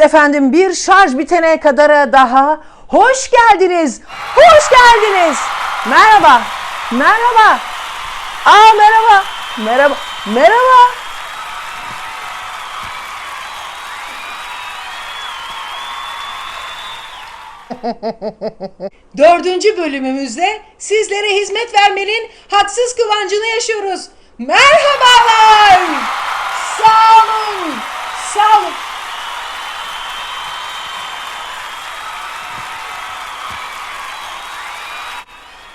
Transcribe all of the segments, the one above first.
Evet efendim bir şarj bitene kadar daha hoş geldiniz. Hoş geldiniz. Merhaba. Merhaba. Aa merhaba. Merhaba. Merhaba. Dördüncü bölümümüzde sizlere hizmet vermenin haksız kıvancını yaşıyoruz. Merhabalar. Sağ olun. Sağ olun.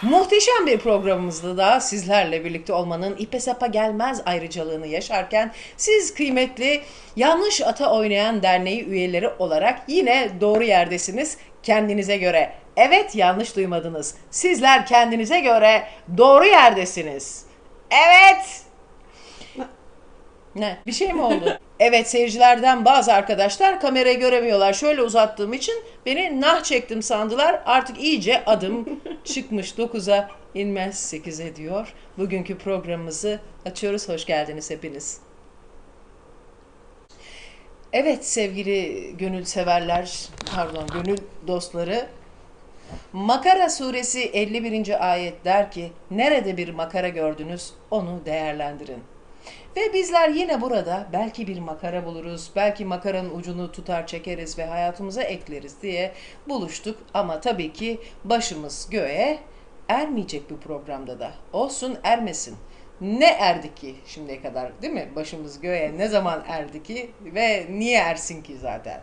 Muhteşem bir programımızda da sizlerle birlikte olmanın ipe sapa gelmez ayrıcalığını yaşarken siz kıymetli Yanlış Ata Oynayan Derneği üyeleri olarak yine doğru yerdesiniz kendinize göre. Evet yanlış duymadınız. Sizler kendinize göre doğru yerdesiniz. Evet. Ne? Bir şey mi oldu? evet seyircilerden bazı arkadaşlar kamerayı göremiyorlar. Şöyle uzattığım için beni nah çektim sandılar. Artık iyice adım çıkmış 9'a inmez 8'e diyor. Bugünkü programımızı açıyoruz. Hoş geldiniz hepiniz. Evet sevgili gönül severler, pardon gönül dostları. Makara suresi 51. ayet der ki, nerede bir makara gördünüz onu değerlendirin. Ve bizler yine burada belki bir makara buluruz, belki makaranın ucunu tutar çekeriz ve hayatımıza ekleriz diye buluştuk. Ama tabii ki başımız göğe ermeyecek bu programda da. Olsun ermesin. Ne erdi ki şimdiye kadar değil mi? Başımız göğe ne zaman erdi ki ve niye ersin ki zaten?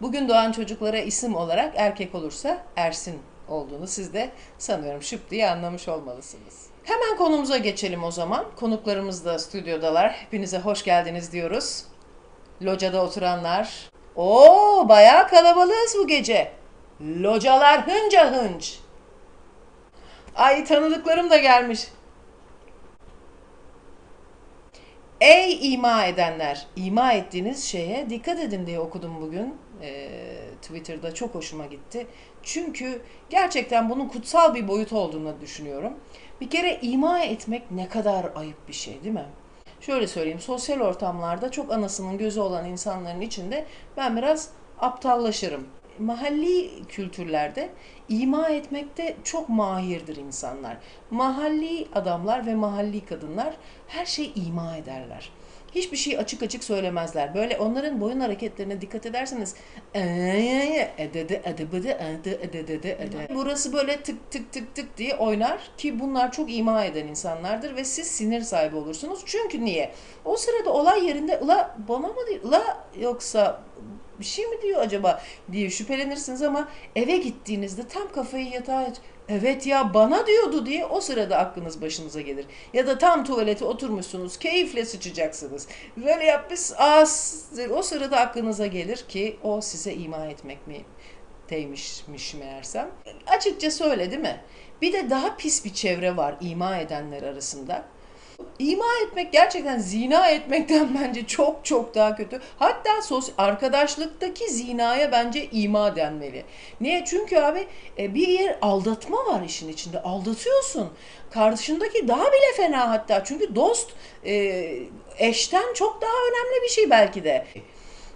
Bugün doğan çocuklara isim olarak erkek olursa Ersin olduğunu siz de sanıyorum şıp diye anlamış olmalısınız. Hemen konumuza geçelim o zaman. Konuklarımız da stüdyodalar. Hepinize hoş geldiniz diyoruz. Locada oturanlar. Oo bayağı kalabalığız bu gece. Localar hınca hınç. Ay tanıdıklarım da gelmiş. Ey ima edenler, ima ettiğiniz şeye dikkat edin diye okudum bugün. Ee, Twitter'da çok hoşuma gitti. Çünkü gerçekten bunun kutsal bir boyut olduğunu düşünüyorum. Bir kere ima etmek ne kadar ayıp bir şey değil mi? Şöyle söyleyeyim, sosyal ortamlarda çok anasının gözü olan insanların içinde ben biraz aptallaşırım. Mahalli kültürlerde ima etmekte çok mahirdir insanlar. Mahalli adamlar ve mahalli kadınlar her şeyi ima ederler. Hiçbir şey açık açık söylemezler. Böyle onların boyun hareketlerine dikkat ederseniz. Burası böyle tık tık tık tık diye oynar ki bunlar çok ima eden insanlardır ve siz sinir sahibi olursunuz. Çünkü niye? O sırada olay yerinde ula bana mı diyor? Ula yoksa bir şey mi diyor acaba diye şüphelenirsiniz ama eve gittiğinizde tam kafayı yatağa. Evet ya bana diyordu diye o sırada aklınız başınıza gelir. Ya da tam tuvalete oturmuşsunuz keyifle sıçacaksınız. Böyle yapmış az o sırada aklınıza gelir ki o size ima etmek mi teymişmiş meğersem. Açıkça söyle değil mi? Bir de daha pis bir çevre var ima edenler arasında. İma etmek gerçekten zina etmekten bence çok çok daha kötü. Hatta sos arkadaşlıktaki zinaya bence ima denmeli. Niye? Çünkü abi e, bir yer aldatma var işin içinde. Aldatıyorsun. Karşındaki daha bile fena hatta. Çünkü dost e, eşten çok daha önemli bir şey belki de.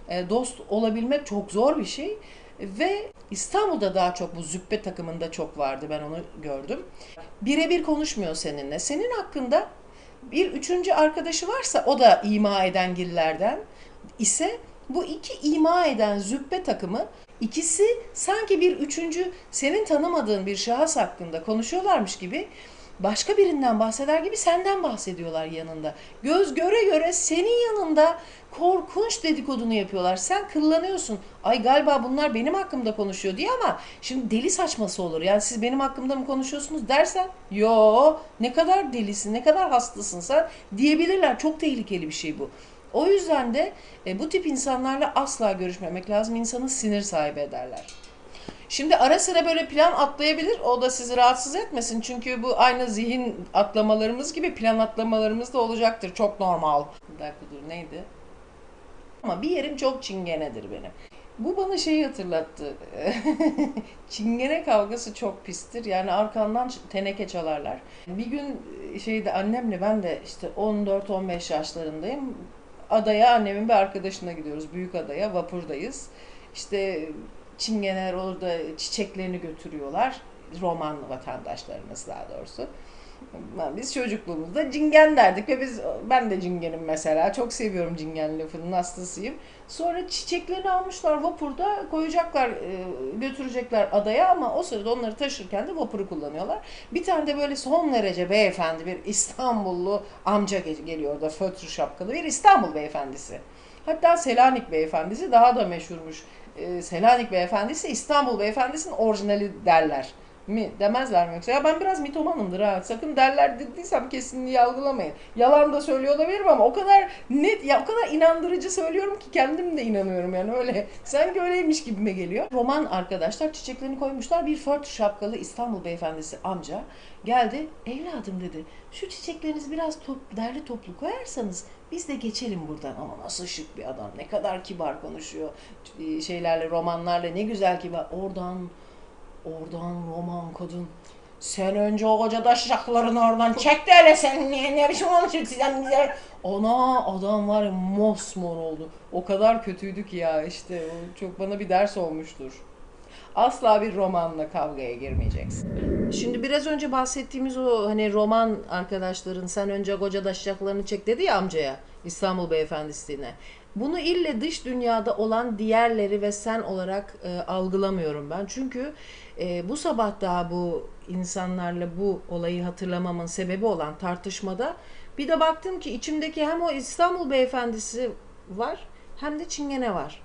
E, dost olabilmek çok zor bir şey. Ve İstanbul'da daha çok bu züppe takımında çok vardı ben onu gördüm. Birebir konuşmuyor seninle. Senin hakkında bir üçüncü arkadaşı varsa o da ima eden gillerden ise bu iki ima eden züppe takımı ikisi sanki bir üçüncü senin tanımadığın bir şahıs hakkında konuşuyorlarmış gibi başka birinden bahseder gibi senden bahsediyorlar yanında. Göz göre göre senin yanında korkunç dedikodunu yapıyorlar. Sen kıllanıyorsun. Ay galiba bunlar benim hakkımda konuşuyor diye ama şimdi deli saçması olur. Yani siz benim hakkımda mı konuşuyorsunuz dersen yo ne kadar delisin ne kadar hastasın sen diyebilirler. Çok tehlikeli bir şey bu. O yüzden de e, bu tip insanlarla asla görüşmemek lazım. İnsanı sinir sahibi ederler. Şimdi ara sıra böyle plan atlayabilir. O da sizi rahatsız etmesin. Çünkü bu aynı zihin atlamalarımız gibi plan atlamalarımız da olacaktır. Çok normal. Bir dakika dur neydi? Ama bir yerim çok çingenedir benim. Bu bana şeyi hatırlattı. Çingene kavgası çok pistir. Yani arkandan teneke çalarlar. Bir gün şeyde annemle ben de işte 14-15 yaşlarındayım. Adaya annemin bir arkadaşına gidiyoruz. Büyük adaya vapurdayız. İşte çingeneler orada çiçeklerini götürüyorlar. Roman vatandaşlarımız daha doğrusu. Biz çocukluğumuzda cingen derdik ve biz ben de cingenim mesela. Çok seviyorum cingen lafının hastasıyım. Sonra çiçeklerini almışlar vapurda koyacaklar e, götürecekler adaya ama o sırada onları taşırken de vapuru kullanıyorlar. Bir tane de böyle son derece beyefendi bir İstanbullu amca ge- geliyor da fötr şapkalı bir İstanbul beyefendisi. Hatta Selanik beyefendisi daha da meşhurmuş. Selanik beyefendisi İstanbul beyefendisinin orijinali derler mi demezler mi yoksa? Ya ben biraz mitomanımdır ha. Sakın derler dediysem kesinliği algılamayın. Yalan da söylüyor olabilirim ama o kadar net ya o kadar inandırıcı söylüyorum ki kendim de inanıyorum yani öyle. Sanki öyleymiş gibime geliyor. Roman arkadaşlar çiçeklerini koymuşlar. Bir fört şapkalı İstanbul beyefendisi amca geldi. Evladım dedi. Şu çiçeklerinizi biraz top, derli toplu koyarsanız biz de geçelim buradan. Ama nasıl şık bir adam. Ne kadar kibar konuşuyor. Şeylerle, romanlarla ne güzel kibar. Oradan Oradan roman kadın. Sen önce o koca taşacaklarını oradan çek de hele sen niye ne biçim konuşuyorsun sen bize. Ana adam var ya mosmor oldu. O kadar kötüydü ki ya işte o çok bana bir ders olmuştur. Asla bir romanla kavgaya girmeyeceksin. Şimdi biraz önce bahsettiğimiz o hani roman arkadaşların sen önce koca taşacaklarını çek dedi ya amcaya İstanbul beyefendisine. Bunu ille dış dünyada olan diğerleri ve sen olarak e, algılamıyorum ben. Çünkü e, bu sabah daha bu insanlarla bu olayı hatırlamamın sebebi olan tartışmada bir de baktım ki içimdeki hem o İstanbul beyefendisi var hem de Çingene var.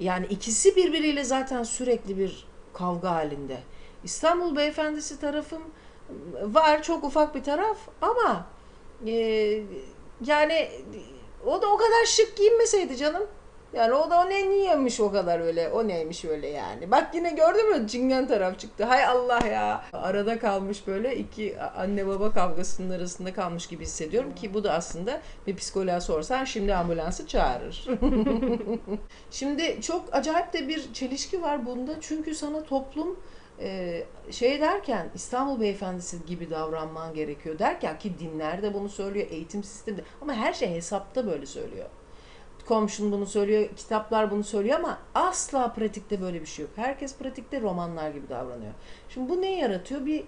Yani ikisi birbiriyle zaten sürekli bir kavga halinde. İstanbul beyefendisi tarafım var çok ufak bir taraf ama e, yani o da o kadar şık giyinmeseydi canım. Yani o da o ne niyemiş o kadar öyle. O neymiş öyle yani. Bak yine gördün mü cingen taraf çıktı. Hay Allah ya. Arada kalmış böyle iki anne baba kavgasının arasında kalmış gibi hissediyorum ki bu da aslında bir psikoloğa sorsan şimdi ambulansı çağırır. şimdi çok acayip de bir çelişki var bunda. Çünkü sana toplum e, şey derken İstanbul beyefendisi gibi davranman gerekiyor derken ki dinler de bunu söylüyor, eğitim sistemi de ama her şey hesapta böyle söylüyor. Komşun bunu söylüyor, kitaplar bunu söylüyor ama asla pratikte böyle bir şey yok. Herkes pratikte romanlar gibi davranıyor. Şimdi bu ne yaratıyor? Bir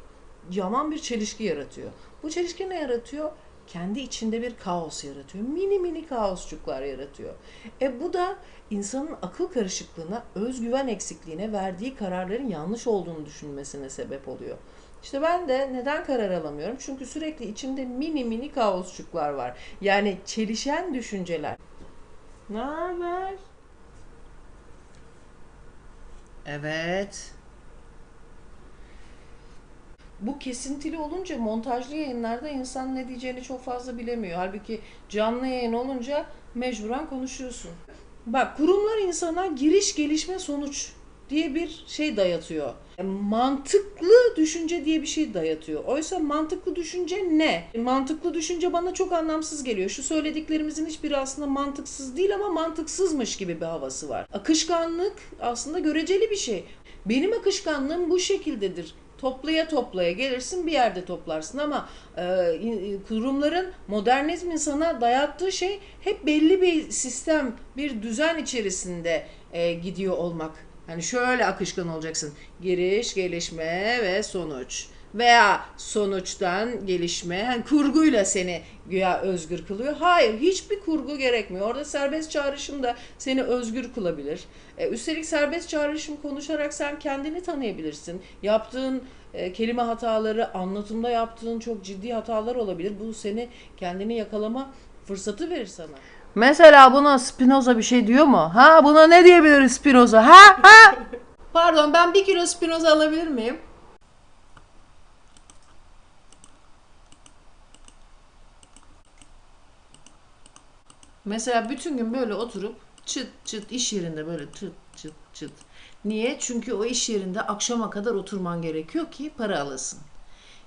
yaman bir çelişki yaratıyor. Bu çelişki ne yaratıyor? Kendi içinde bir kaos yaratıyor. Mini mini kaosçuklar yaratıyor. E bu da insanın akıl karışıklığına, özgüven eksikliğine, verdiği kararların yanlış olduğunu düşünmesine sebep oluyor. İşte ben de neden karar alamıyorum? Çünkü sürekli içimde mini mini kaosçuklar var. Yani çelişen düşünceler. Ne haber? Evet. Bu kesintili olunca montajlı yayınlarda insan ne diyeceğini çok fazla bilemiyor. Halbuki canlı yayın olunca mecburen konuşuyorsun. Bak kurumlar insana giriş gelişme sonuç diye bir şey dayatıyor. Mantıklı düşünce diye bir şey dayatıyor. Oysa mantıklı düşünce ne? Mantıklı düşünce bana çok anlamsız geliyor. Şu söylediklerimizin hiçbiri aslında mantıksız değil ama mantıksızmış gibi bir havası var. Akışkanlık aslında göreceli bir şey. Benim akışkanlığım bu şekildedir toplaya toplaya gelirsin bir yerde toplarsın ama e, kurumların modernizmin sana dayattığı şey hep belli bir sistem bir düzen içerisinde e, gidiyor olmak. Yani şöyle akışkan olacaksın. Giriş, gelişme ve sonuç. Veya sonuçtan gelişme, yani kurguyla seni güya özgür kılıyor. Hayır, hiçbir kurgu gerekmiyor. Orada serbest çağrışım da seni özgür kılabilir. E, üstelik serbest çağrışım konuşarak sen kendini tanıyabilirsin. Yaptığın e, kelime hataları, anlatımda yaptığın çok ciddi hatalar olabilir. Bu seni kendini yakalama fırsatı verir sana. Mesela buna Spinoza bir şey diyor mu? Ha buna ne diyebilir Spinoza? Ha ha. Pardon ben bir kilo Spinoza alabilir miyim? Mesela bütün gün böyle oturup çıt çıt iş yerinde böyle çıt çıt çıt. Niye? Çünkü o iş yerinde akşama kadar oturman gerekiyor ki para alasın.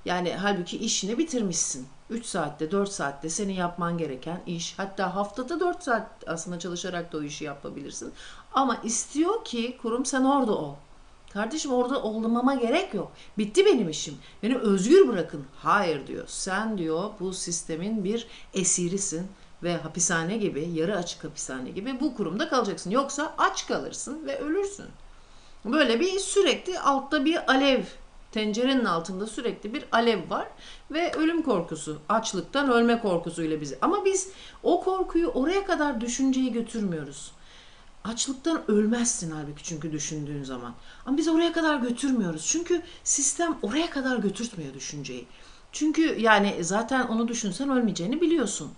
Yani halbuki işini bitirmişsin. 3 saatte 4 saatte senin yapman gereken iş hatta haftada 4 saat aslında çalışarak da o işi yapabilirsin. Ama istiyor ki kurum sen orada ol. Kardeşim orada olmama gerek yok. Bitti benim işim. Beni özgür bırakın. Hayır diyor. Sen diyor bu sistemin bir esirisin ve hapishane gibi, yarı açık hapishane gibi bu kurumda kalacaksın. Yoksa aç kalırsın ve ölürsün. Böyle bir sürekli altta bir alev, tencerenin altında sürekli bir alev var ve ölüm korkusu, açlıktan ölme korkusuyla bizi. Ama biz o korkuyu oraya kadar düşünceyi götürmüyoruz. Açlıktan ölmezsin halbuki çünkü düşündüğün zaman. Ama biz oraya kadar götürmüyoruz. Çünkü sistem oraya kadar götürtmüyor düşünceyi. Çünkü yani zaten onu düşünsen ölmeyeceğini biliyorsun.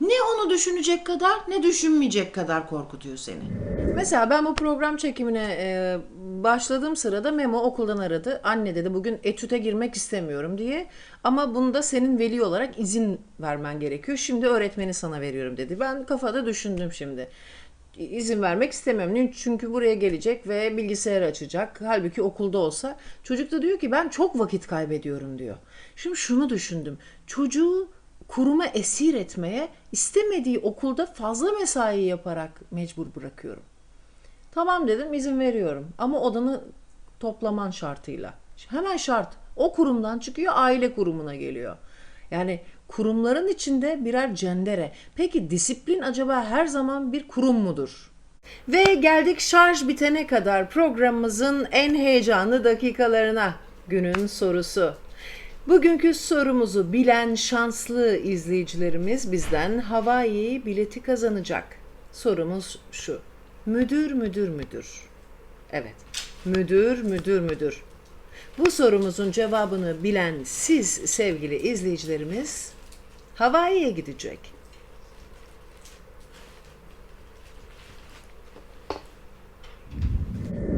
Ne onu düşünecek kadar ne düşünmeyecek kadar korkutuyor seni. Mesela ben bu program çekimine e, başladığım sırada Memo okuldan aradı. Anne dedi bugün etüte girmek istemiyorum diye. Ama bunda senin veli olarak izin vermen gerekiyor. Şimdi öğretmeni sana veriyorum dedi. Ben kafada düşündüm şimdi. İzin vermek istemiyorum. Çünkü buraya gelecek ve bilgisayar açacak. Halbuki okulda olsa. Çocuk da diyor ki ben çok vakit kaybediyorum diyor. Şimdi şunu düşündüm. Çocuğu kuruma esir etmeye istemediği okulda fazla mesai yaparak mecbur bırakıyorum. Tamam dedim izin veriyorum ama odanı toplaman şartıyla. Hemen şart. O kurumdan çıkıyor aile kurumuna geliyor. Yani kurumların içinde birer cendere. Peki disiplin acaba her zaman bir kurum mudur? Ve geldik şarj bitene kadar programımızın en heyecanlı dakikalarına. Günün sorusu. Bugünkü sorumuzu bilen şanslı izleyicilerimiz bizden Hawaii bileti kazanacak. Sorumuz şu. Müdür müdür müdür. Evet. Müdür müdür müdür. Bu sorumuzun cevabını bilen siz sevgili izleyicilerimiz Hawaii'ye gidecek.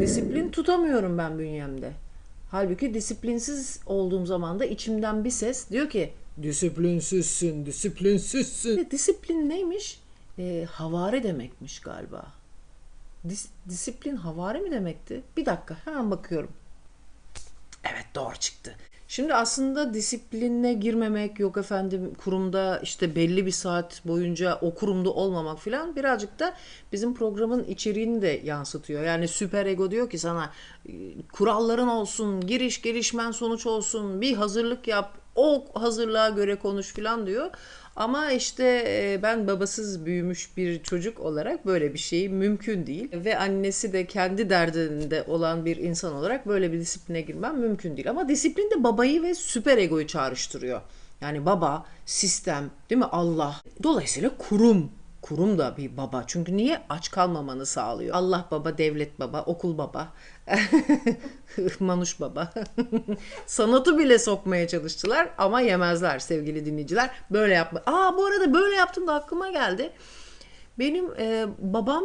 Disiplin tutamıyorum ben bünyemde. Halbuki disiplinsiz olduğum zaman da içimden bir ses diyor ki disiplinsizsin, disiplinsizsin. Disiplin neymiş? E, havari demekmiş galiba. Dis- disiplin havari mi demekti? Bir dakika hemen bakıyorum. Evet doğru çıktı. Şimdi aslında disipline girmemek yok efendim kurumda işte belli bir saat boyunca o kurumda olmamak filan birazcık da bizim programın içeriğini de yansıtıyor. Yani süper ego diyor ki sana kuralların olsun, giriş gelişmen sonuç olsun, bir hazırlık yap, o hazırlığa göre konuş filan diyor. Ama işte e, ben babasız büyümüş bir çocuk olarak böyle bir şey mümkün değil. Ve annesi de kendi derdinde olan bir insan olarak böyle bir disipline girmem mümkün değil. Ama disiplin de babayı ve süper egoyu çağrıştırıyor. Yani baba, sistem, değil mi? Allah. Dolayısıyla kurum kurum da bir baba. Çünkü niye aç kalmamanı sağlıyor? Allah baba, devlet baba, okul baba, manuş baba. Sanatı bile sokmaya çalıştılar ama yemezler sevgili dinleyiciler. Böyle yapma. Aa bu arada böyle yaptım da aklıma geldi. Benim e, babam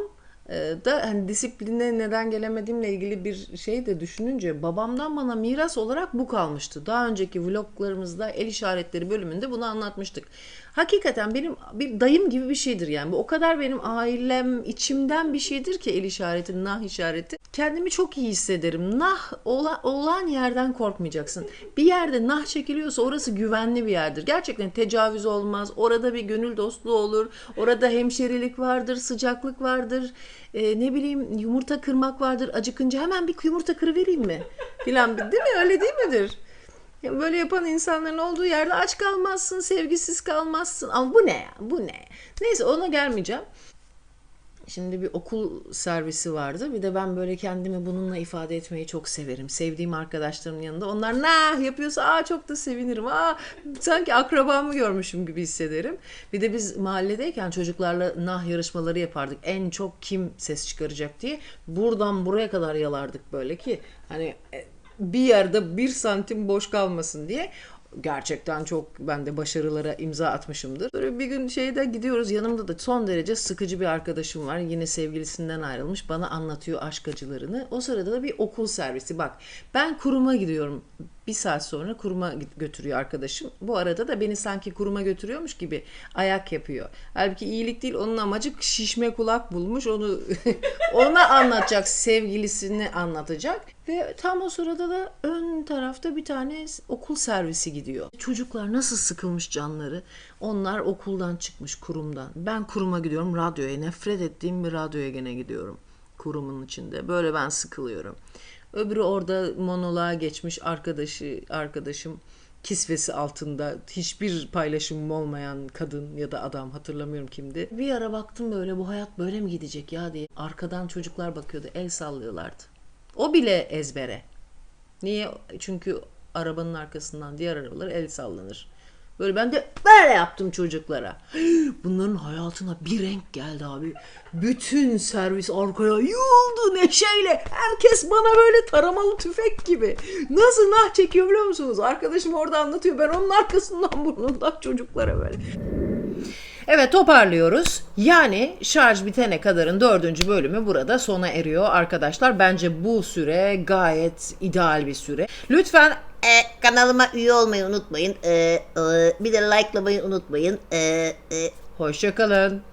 e, da hani disipline neden gelemediğimle ilgili bir şey de düşününce babamdan bana miras olarak bu kalmıştı. Daha önceki vloglarımızda el işaretleri bölümünde bunu anlatmıştık. Hakikaten benim bir dayım gibi bir şeydir yani. Bu o kadar benim ailem içimden bir şeydir ki el işareti, nah işareti. Kendimi çok iyi hissederim. Nah ola, olan yerden korkmayacaksın. Bir yerde nah çekiliyorsa orası güvenli bir yerdir. Gerçekten tecavüz olmaz. Orada bir gönül dostluğu olur. Orada hemşerilik vardır, sıcaklık vardır. Ee, ne bileyim yumurta kırmak vardır. Acıkınca hemen bir yumurta kırıvereyim mi? Filan değil mi? Öyle değil midir? Böyle yapan insanların olduğu yerde aç kalmazsın, sevgisiz kalmazsın. Ama bu ne ya? Bu ne? Neyse ona gelmeyeceğim. Şimdi bir okul servisi vardı. Bir de ben böyle kendimi bununla ifade etmeyi çok severim. Sevdiğim arkadaşlarımın yanında. Onlar nah yapıyorsa aa çok da sevinirim. Aa sanki akrabamı görmüşüm gibi hissederim. Bir de biz mahalledeyken çocuklarla nah yarışmaları yapardık. En çok kim ses çıkaracak diye. Buradan buraya kadar yalardık böyle ki. Hani bir yerde bir santim boş kalmasın diye gerçekten çok ben de başarılara imza atmışımdır. Böyle bir gün şeyde gidiyoruz yanımda da son derece sıkıcı bir arkadaşım var. Yine sevgilisinden ayrılmış bana anlatıyor aşk acılarını. O sırada da bir okul servisi bak ben kuruma gidiyorum. Bir saat sonra kuruma götürüyor arkadaşım. Bu arada da beni sanki kuruma götürüyormuş gibi ayak yapıyor. Halbuki iyilik değil onun amacı şişme kulak bulmuş. Onu ona anlatacak sevgilisini anlatacak. Ve tam o sırada da ön tarafta bir tane okul servisi gidiyor. Çocuklar nasıl sıkılmış canları. Onlar okuldan çıkmış kurumdan. Ben kuruma gidiyorum radyoya. Nefret ettiğim bir radyoya gene gidiyorum. Kurumun içinde. Böyle ben sıkılıyorum. Öbürü orada monoloğa geçmiş arkadaşı arkadaşım kisvesi altında hiçbir paylaşımım olmayan kadın ya da adam hatırlamıyorum kimdi. Bir ara baktım böyle bu hayat böyle mi gidecek ya diye. Arkadan çocuklar bakıyordu el sallıyorlardı. O bile ezbere. Niye? Çünkü arabanın arkasından diğer arabalar el sallanır. Böyle ben de böyle yaptım çocuklara. Bunların hayatına bir renk geldi abi. Bütün servis arkaya yığıldı neşeyle. Herkes bana böyle taramalı tüfek gibi. Nasıl nah çekiyor biliyor musunuz? Arkadaşım orada anlatıyor. Ben onun arkasından burnundan çocuklara böyle. Evet toparlıyoruz. Yani şarj bitene kadarın dördüncü bölümü burada sona eriyor arkadaşlar. Bence bu süre gayet ideal bir süre. Lütfen E, kanalıma üye olmayı unutmayın. E, e, bir de likelamayı unutmayın. E, e, hoşçakalın.